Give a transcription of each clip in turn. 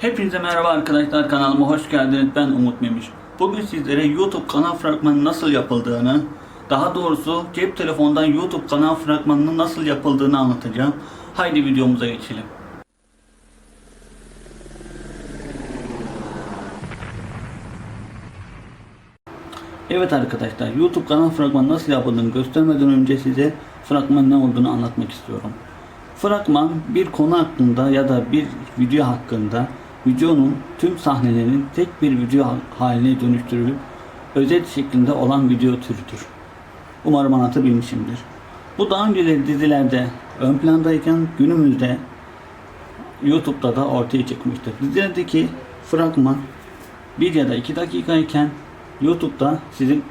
Hepinize merhaba arkadaşlar kanalıma hoş geldiniz. Ben Umut Memiş. Bugün sizlere YouTube kanal fragmanı nasıl yapıldığını, daha doğrusu cep telefonundan YouTube kanal fragmanının nasıl yapıldığını anlatacağım. Haydi videomuza geçelim. Evet arkadaşlar YouTube kanal fragmanı nasıl yapıldığını göstermeden önce size fragmanın ne olduğunu anlatmak istiyorum. Fragman bir konu hakkında ya da bir video hakkında videonun tüm sahnelerinin tek bir video haline dönüştürülüp özet şeklinde olan video türüdür. Umarım anlatabilmişimdir. Bu daha önceleri dizilerde ön plandayken günümüzde YouTube'da da ortaya çıkmıştır. Dizilerdeki fragman bir ya da iki dakikayken YouTube'da sizin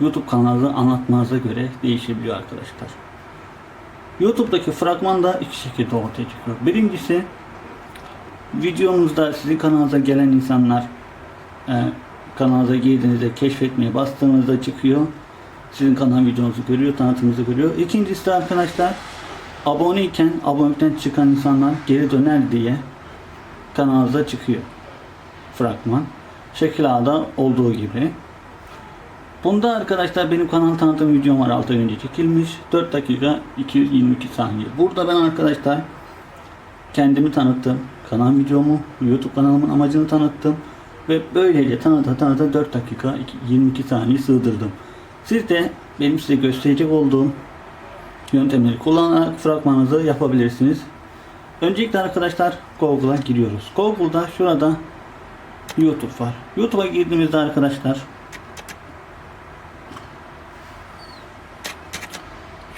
YouTube kanalınızı anlatmanıza göre değişebiliyor arkadaşlar. YouTube'daki fragman da iki şekilde ortaya çıkıyor. Birincisi videomuzda sizin kanalınıza gelen insanlar e, kanalınıza girdiğinizde keşfetmeye bastığınızda çıkıyor. Sizin kanal videonuzu görüyor, tanıtımınızı görüyor. İkincisi de arkadaşlar aboneyken abonelikten çıkan insanlar geri döner diye kanalınıza çıkıyor. Fragman. Şekil A'da olduğu gibi. Bunda arkadaşlar benim kanal tanıtım videom var 6 ay önce çekilmiş. 4 dakika 222 saniye. Burada ben arkadaşlar kendimi tanıttım. Kanal videomu, YouTube kanalımın amacını tanıttım. Ve böylece tanıta tanıta 4 dakika 22 saniye sığdırdım. Siz de benim size gösterecek olduğum yöntemleri kullanarak fragmanınızı yapabilirsiniz. Öncelikle arkadaşlar Google'a giriyoruz. Google'da şurada YouTube var. YouTube'a girdiğimizde arkadaşlar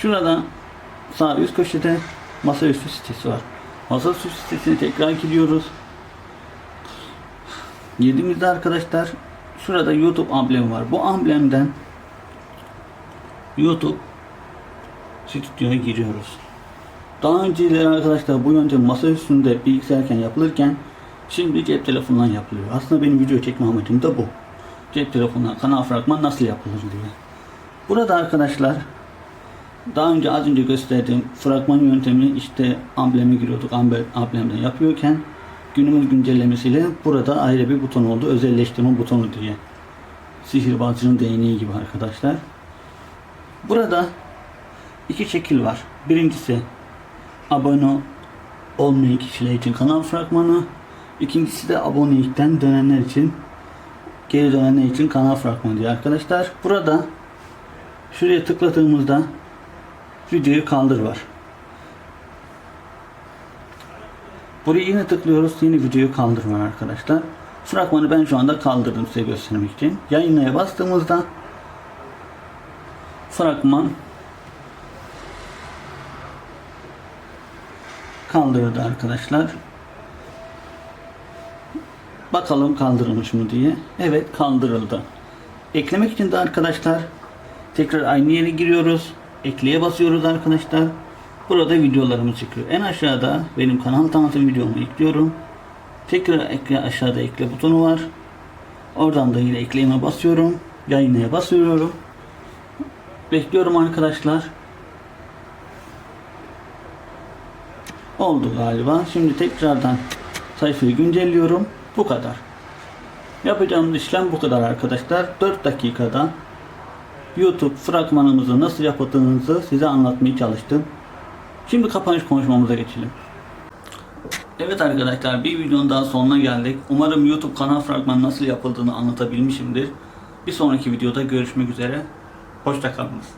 Şurada sağ üst köşede masaüstü sitesi var. Masaüstü sitesine tekrar gidiyoruz. Girdiğimizde arkadaşlar şurada YouTube amblemi var. Bu amblemden YouTube stüdyoya giriyoruz. Daha önceleri arkadaşlar bu yöntem masa üstünde bilgisayarken yapılırken şimdi cep telefonundan yapılıyor. Aslında benim video çekme amacım da bu. Cep telefonundan kanal fragman nasıl yapılır diye. Burada arkadaşlar daha önce az önce gösterdiğim fragman yöntemini işte ambleme giriyorduk amble- amblemden yapıyorken günümüz güncellemesiyle burada ayrı bir buton oldu. Özelleştirme butonu diye. Sihirbazcının değneği gibi arkadaşlar. Burada iki şekil var. Birincisi abone olmayan kişiler için kanal fragmanı. İkincisi de abonelikten dönenler için geri dönenler için kanal fragmanı diyor arkadaşlar. Burada şuraya tıkladığımızda videoyu kaldır var. Buraya yine tıklıyoruz. Yeni videoyu kaldır var arkadaşlar. Fragmanı ben şu anda kaldırdım size göstermek için. Yayınlaya bastığımızda fragman kaldırıldı arkadaşlar. Bakalım kaldırılmış mı diye. Evet kaldırıldı. Eklemek için de arkadaşlar tekrar aynı yere giriyoruz. Ekleye basıyoruz arkadaşlar. Burada videolarımız çıkıyor. En aşağıda benim kanal tanıtım videomu ekliyorum. Tekrar ekle aşağıda ekle butonu var. Oradan da yine ekleyime basıyorum. Yayınlaya basıyorum. Bekliyorum arkadaşlar. Oldu galiba. Şimdi tekrardan sayfayı güncelliyorum. Bu kadar. Yapacağımız işlem bu kadar arkadaşlar. 4 dakikada YouTube fragmanımızı nasıl yapıldığınızı size anlatmaya çalıştım. Şimdi kapanış konuşmamıza geçelim. Evet arkadaşlar bir videonun daha sonuna geldik. Umarım YouTube kanal fragmanı nasıl yapıldığını anlatabilmişimdir. Bir sonraki videoda görüşmek üzere. Hoşçakalınız.